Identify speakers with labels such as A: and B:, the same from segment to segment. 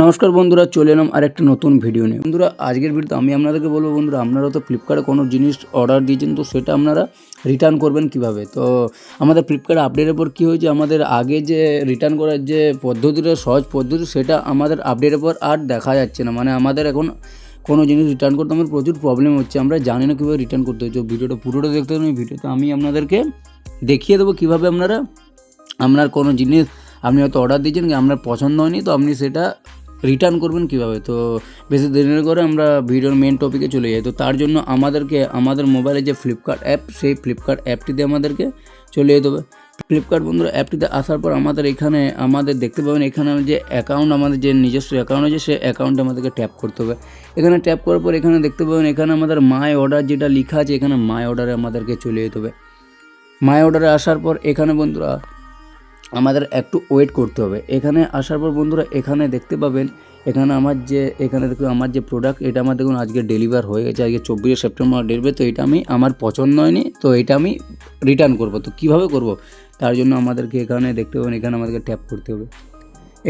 A: নমস্কার বন্ধুরা, চলে এলাম আর একটা নতুন ভিডিও নিয়ে। বন্ধুরা, আজকের ভিডিওতে আমি আপনাদেরকে বলব বন্ধুরা, আপনারা তো ফ্লিপকার্টে কোনো জিনিস অর্ডার দিয়েছেন, তো সেটা আপনারা রিটার্ন করবেন কীভাবে? তো আমাদের ফ্লিপকার্ট আপডেটের পর কী হয়েছে, আমাদের আগে যে রিটার্ন করার যে পদ্ধতিটা, সহজ পদ্ধতি, সেটা আমাদের আপডেটের পর আর দেখা যাচ্ছে না। মানে আমাদের এখন কোনো জিনিস রিটার্ন করতে আমার প্রচুর প্রবলেম হচ্ছে, আমরা জানি না কীভাবে রিটার্ন করতে হচ্ছে। ভিডিওটা পুরোটা দেখতে হবে ভিডিওতে আমি আপনাদেরকে দেখিয়ে দেবো কীভাবে আপনারা আপনার কোনো জিনিস আপনি হয়তো অর্ডার দিয়েছেন কি আপনার পছন্দ হয়নি, তো আপনি সেটা রিটার্ন করবেন কীভাবে? তো বেশি দেরি করে আমরা ভিডিওর মেন টপিকে চলে যাই। তো তার জন্য আমাদেরকে, আমাদের মোবাইলে যে ফ্লিপকার্ট অ্যাপ সেই ফ্লিপকার্ট অ্যাপটিতে আমাদেরকে চলে যেতে হবে। ফ্লিপকার্ট বন্ধুরা অ্যাপটিতে আসার পর আমাদের এখানে, আমাদের দেখতে পাবেন এখানে যে অ্যাকাউন্ট আমাদের যে নিজস্ব অ্যাকাউন্ট আছে, সেই অ্যাকাউন্টে আমাদেরকে ট্যাপ করতে হবে। এখানে ট্যাপ করার পর এখানে দেখতে পাবেন এখানে আমাদের মাই অর্ডার যেটা লেখা আছে, এখানে মাই অর্ডারে আমাদেরকে চলে যেতে হবে। মাই অর্ডারে আসার পর এখানে বন্ধুরা আমাদের একটু ওয়েট করতে হবে। এখানে আসার পর বন্ধুরা, এখানে দেখতে পাবেন, এখানে আমার যে, এখানে দেখুন আমার যে প্রোডাক্ট এটা আমার দেখুন আজকে ডেলিভার হয়ে গেছে, আজকে চব্বিশে সেপ্টেম্বর ডেলিভারি তো এটা আমি আমার পছন্দ হয়নি, তো এটা আমি রিটার্ন করব। তো কীভাবে করব? তার জন্য আমাদেরকে এখানে দেখতে পাবেন, এখানে আমাদেরকে ট্যাপ করতে হবে।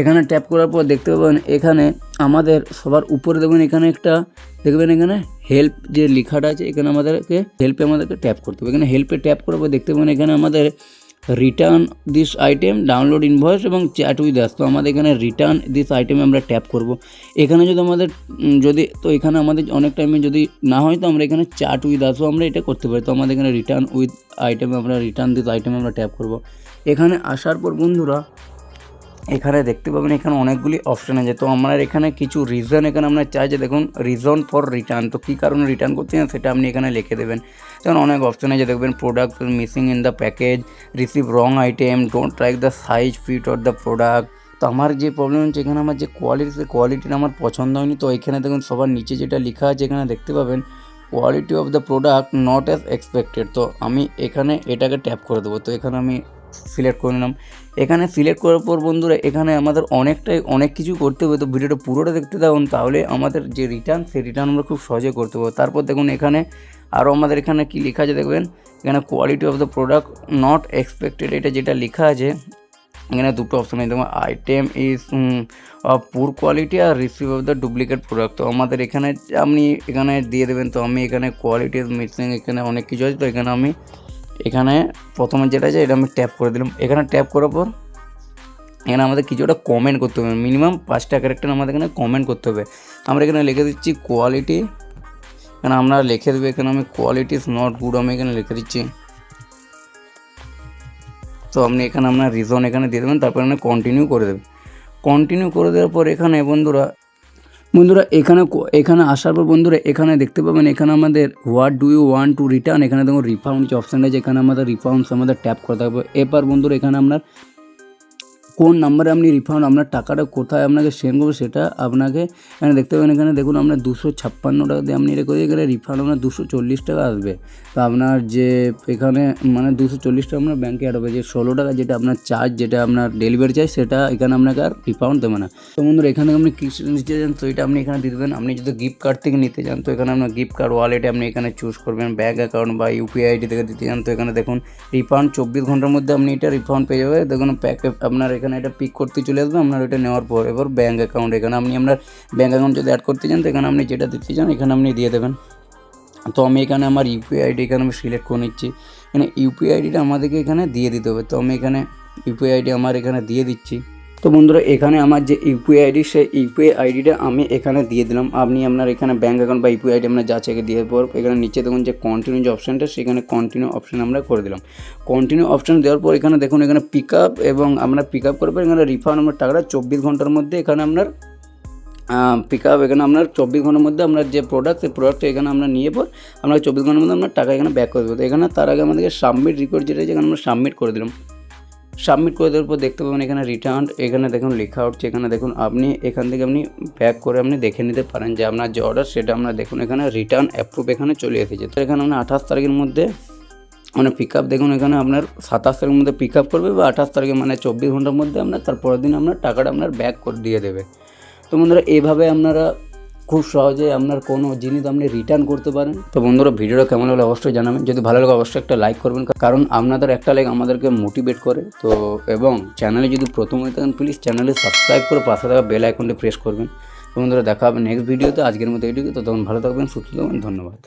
A: এখানে ট্যাপ করার পর দেখতে পাবেন, এখানে আমাদের সবার উপরে দেখবেন এখানে একটা, দেখবেন এখানে হেল্প যে লেখাটা আছে, এখানে আমাদেরকে হেল্পে আমাদেরকে ট্যাপ করতে হবে। এখানে হেল্পে ট্যাপ করার পর দেখতে পাবেন, এখানে আমাদের return this item download invoice এবং চ্যাট উইথ অ্যাস তো আমাদের এখানে রিটার্ন দিস আইটেমে আমরা ট্যাপ করব। এখানে যদি আমাদের যদি, তো এখানে আমাদের অনেক টাইমে যদি না হয়, তো আমরা এখানে চ্যাট উইথ আসব আমরা এটা করতে পারি। তো আমাদের এখানে রিটার্ন উইথ আইটেমে আমরা রিটার্ন দিস আইটেমে আমরা ট্যাপ করব। এখানে আসার পর বন্ধুরা এখানে দেখতে পাবেন এখানে অনেকগুলি অপশান আছে। তো আমার এখানে কিছু রিজন এখানে আমরা চাই যে দেখুন রিজন ফর রিটার্ন তো কী কারণে রিটার্ন করতে চান সেটা আপনি এখানে লিখে দেবেন। যেমন অনেক অপশান আছে, দেখবেন product missing in the package receive wrong item don't trike the size fit or the product তো আমার যে প্রবলেম হচ্ছে, এখানে আমার যে কোয়ালিটি সেই কোয়ালিটিটা আমার পছন্দ হয়নি। তো এখানে দেখুন, সবার নিচে যেটা লেখা আছে, এখানে দেখতে পাবেন quality of the product not as expected তো আমি এখানে এটাকে ট্যাপ করে দেবো। তো এখানে আমি সিলেক্ট করে নিলাম। এখানে সিলেক্ট করার পর বন্ধুরা, এখানে আমাদের অনেকটাই অনেক কিছু করতে হবে। তো ভিডিওটা পুরোটা দেখতে থাকুন, তাহলে আমাদের যে রিটার্ন সেই রিটার্ন আমরা খুব সহজে করতে পারব। তারপর দেখুন এখানে আরও আমাদের এখানে কি লেখা আছে দেখবেন? এখানে quality of the product not expected এটা যেটা লেখা আছে, এখানে দুটো অপশন আছে। দেখুন item is of poor quality R receive of the duplicate product তো আমাদের এখানে আপনি এখানে দিয়ে দেবেন, তো আমি এখানে কোয়ালিটি মিসিং এখানে অনেক কিছু আছে। তো এখানে আমি এখানে প্রথমে যেটা আছে, এটা আমি ট্যাপ করে দিলাম। এখানে ট্যাপ করার পর, এখানে আমাদের কিছুটা কমেন্ট করতে হবে। মিনিমাম পাঁচটা ক্যারেক্টার আমাদের এখানে কমেন্ট করতে হবে। আমরা এখানে লিখে দিচ্ছি কোয়ালিটি এখানে আমরা লিখে দেবো, এখানে আমি কোয়ালিটি ইজ নট গুড আমি এখানে লিখে দিচ্ছি। তো আপনি এখানে আপনার রিজন এখানে দিয়ে দেবেন, তারপর এখানে কন্টিনিউ করে দেবেন। কন্টিনিউ করে দেওয়ার পর এখানে বন্ধুরা বন্ধুরা, এখানে এখানে আসার পর বন্ধুরা, এখানে দেখতে পাবেন, এখানে আমাদের what do you want to return এখানে দেখুন রিফাউন্ড যে অপশান আছে এখানে আমাদের রিফাউন্ডস আমাদের ট্যাপ করতে হবে এরপর বন্ধুরা, এখানে আপনার কোন নাম্বারে আপনি রিফান্ড আপনার টাকাটা কোথায় আপনাকে সেন্ড করব সেটা আপনাকে এখানে দেখতে পাবেন। এখানে দেখুন আপনার দুশো ছাপ্পান্ন টাকা দিয়ে আপনি এটা করে, এখানে রিফান্ড আপনার দুশো চল্লিশ টাকা আসবে। তো আপনার যে এখানে মানে দুশো চল্লিশ টাকা আপনার ব্যাঙ্কে অ্যাড হবে। যে ষোলো টাকা যেটা আপনার চার্জ যেটা আপনার ডেলিভারি চার্জ সেটা এখানে আপনাকে আর রিফান্ড দেবে না। তো বন্ধুরা, এখানে আপনি কিছু নিতে চান, তো এটা আপনি এখানে দিয়ে দেবেন। আপনি যদি গিফট কার্ড থেকে নিতে চান, তো এখানে আপনার গিফট কার্ড ওয়ালেটে আপনি এখানে চুজ করবেন। ব্যাঙ্ক অ্যাকাউন্ট বা ইউপিআই আইডি থেকে দিতে চান, তো এখানে দেখুন রিফান্ড চব্বিশ ঘণ্টার মধ্যে আপনি এটা রিফান্ড পেয়ে যাবে দেখুন প্যাকে আপনার এখানে এটা পিক করতে চলে আসবে, আপনার এটা নেওয়ার পর। এবার ব্যাঙ্ক অ্যাকাউন্ট এখানে আপনি আপনার ব্যাঙ্ক অ্যাকাউন্ট যদি অ্যাড করতে চান, তো এখানে আপনি যেটা দিতে চান, এখানে আপনি দিয়ে দেবেন। তো আমি এখানে আমার ইউপিআই আইডি এখানে আমি সিলেক্ট করে নিচ্ছি। এখানে ইউপিআই আইডিটা আমাদেরকে এখানে দিয়ে দিতে হবে। তো আমি এখানে ইউপিআই আইডি আমার এখানে দিয়ে দিচ্ছি। তো বন্ধুরা, এখানে আমার যে ইউপিআই আইডি, সেই ইউপিআই আইডিটা আমি এখানে দিয়ে দিলাম। আপনি আপনার এখানে ব্যাঙ্ক অ্যাকাউন্ট বা ইউপিআই আইডি যা চেকে দিয়ে পর, এখানে নিচে দেখুন যে কন্টিনিউ যে অপশানটা সেখানে কন্টিনিউ অপশান আমরা করে দিলাম। কন্টিনিউ অপশান দেওয়ার পর এখানে দেখুন, এখানে পিক আপ এবং আমরা পিক আপ করার পর এখানে রিফান্ড আমার টাকাটা চব্বিশ ঘণ্টার মধ্যে এখানে আপনার পিক আপ এখানে আপনার চব্বিশ ঘণ্টার মধ্যে আপনার যে প্রোডাক্ট সেই প্রোডাক্টটা এখানে আমরা নিয়ে পর আমরা চব্বিশ ঘণ্টার মধ্যে আপনার টাকা এখানে ব্যাক করে দেবো। এখানে তার আগে আমাদেরকে সাবমিট রিকোয়েস্ট যেটা আছে, এখানে আমরা সাবমিট করে দিলাম। সাবমিট করে দেওয়ার পর দেখতে পাবেন এখানে রিটার্ন এখানে দেখুন লেখা উঠছে এখানে দেখুন আপনি, এখান থেকে আপনি ব্যাক করে আপনি দেখে নিতে পারেন যে আপনার যে অর্ডার সেটা আপনার দেখুন এখানে রিটার্ন অ্যাপ্রুভ এখানে চলে এসেছে। তো এখানে আমরা আঠাশ তারিখের মধ্যে মানে পিক আপ দেখুন এখানে আপনার সাতাশ তারিখের মধ্যে পিক আপ করবে বা আঠাশ তারিখে মানে চব্বিশ ঘণ্টার মধ্যে আপনার তারপরের দিন আপনার টাকাটা আপনার ব্যাক করে দিয়ে দেবে। তো বন্ধুরা এইভাবে আপনারা খুব সহজে আপনার কোনো জিনিস আপনি রিটার্ন করতে পারেন। তো বন্ধুরা, ভিডিওটা কেমন হলে অবশ্যই জানাবেন। যদি ভালো লাগে, অবশ্যই একটা লাইক করবেন কারণ আপনাদের একটা লাইক আমাদেরকে মোটিভেট করে। তো এবং চ্যানেলে যদি প্রথম হয়ে থাকেন প্লিজ চ্যানেলে সাবস্ক্রাইব করে পাশে থাকা বেল আইকনটি প্রেস করবেন। বন্ধুরা, দেখা হবে নেক্সট ভিডিওতে আজকের মতো এটুকু তো তখন ভালো থাকবেন, সুস্থ থাকবেন, ধন্যবাদ।